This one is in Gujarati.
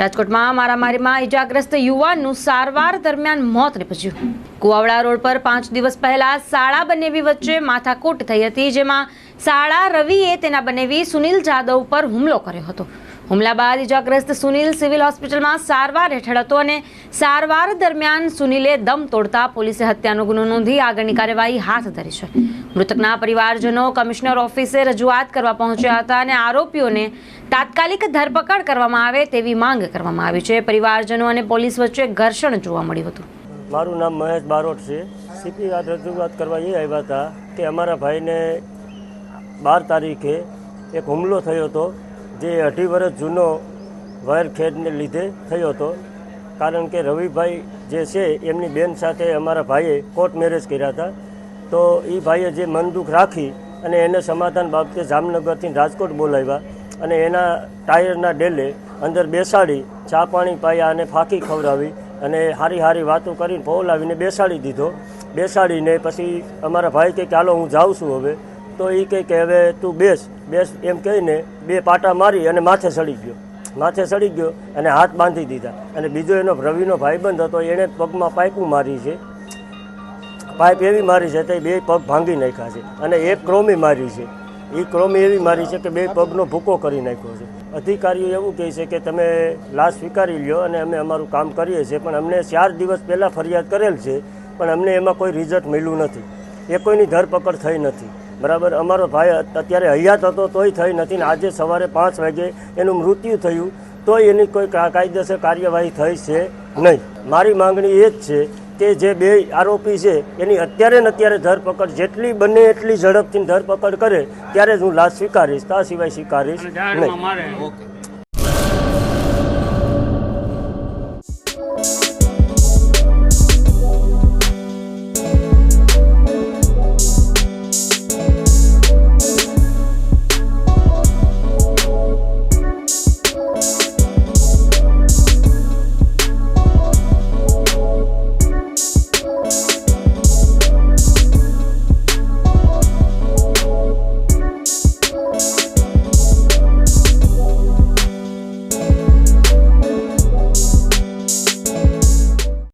રાજકોટમાં મારામારીમાં ઇજાગ્રસ્ત યુવાનનું સારવાર દરમિયાન મોત નીપજ્યું. કુવાવડા રોડ પર પાંચ દિવસ પહેલા શાળા બનેવી વચ્ચે માથાકૂટ થઈ હતી, જેમાં શાળા રવિએ તેના બનેવી સુનિલ જાદવ પર હુમલો કર્યો હતો. હુમલા બાદ ઇજાગ્રસ્ત સુનિલ સિવિલ હોસ્પિટલમાં સારવાર હેઠળ હતો અને સારવાર દરમિયાન સુનિલે દમ તોડતા પોલીસે હત્યાનો ગુનો નોંધી આગળની કાર્યવાહી હાથ ધરી છે. મૃતકના પરિવારજનો, કમિશનર ઓફિસે રજૂઆત કરવા પહોંચ્યા હતા અને આરોપીઓને તાત્કાલિક ધરપકડ કરવામાં આવે તેવી માંગ કરવામાં આવી છે. પરિવારજનો અને પોલીસ વચ્ચે ઘર્ષણ જોવા મળ્યું હતું. મારું નામ મહેશ બારોટ છે. સીપી રજૂઆત કરવા એ આવ્યા હતા કે અમારા ભાઈને બાર તારીખે એક હુમલો થયો હતો. જે અઢી વર્ષ જૂનો વાયરખેડને લીધે થયો હતો. કારણ કે રવિભાઈ જે છે, એમની બેન સાથે અમારા ભાઈએ કોર્ટ મેરેજ કર્યા હતા. તો એ ભાઈએ જે મન દુઃખ રાખી અને એને સમાધાન બાબતે જામનગરથી રાજકોટ બોલાવ્યા અને એના ટાયરના ડેલે અંદર બેસાડી, ચા પાણી પાયા અને ફાંકી ખવડાવી અને હારી હારી વાતો કરીને પહોલાવીને બેસાડી દીધો. બેસાડીને પછી અમારા ભાઈ કે ચાલો હું જાઉં છું હવે. તો એ કહે કે હવે તું બેસ બેસ એમ કહીને બે પાટા મારી અને માથે સડી ગયો. માથે સડી ગયો અને હાથ બાંધી દીધા. અને બીજો એનો રવિનો ભાઈબંધ હતો એણે પગમાં પાઇપું મારી છે. પાઇપ એવી મારી છે તે બે પગ ભાંગી નાખ્યા છે અને એક ક્રોમી મારી છે. એ ક્રોમી એવી મારી છે કે બે પગનો ભૂકો કરી નાખ્યો છે. અધિકારીઓ એવું કહે છે કે તમે લાશ સ્વીકારી લ્યો અને અમે અમારું કામ કરીએ છીએ, પણ અમને ચાર દિવસ પહેલાં ફરિયાદ કરેલ છે, પણ અમને એમાં કોઈ રિઝલ્ટ મળ્યું નથી. એ કોઈની ધરપકડ થઈ નથી. બરાબર? અમારો ભાઈ અત્યારે હયાત હતો તોય થઈ નથી ને આજે સવારે પાંચ વાગે એનું મૃત્યુ થયું તોય એની કોઈ કાયદેસર કાર્યવાહી થઈ છે નહીં. મારી માંગણી એ જ છે કે જે બે આરોપી છે એની અત્યારે ને અત્યારે ધરપકડ જેટલી બને એટલી ઝડપથી ધરપકડ કરે ત્યારે જ હું લાશ સ્વીકારીશ તા સિવાય સ્વીકારીશ નહીં.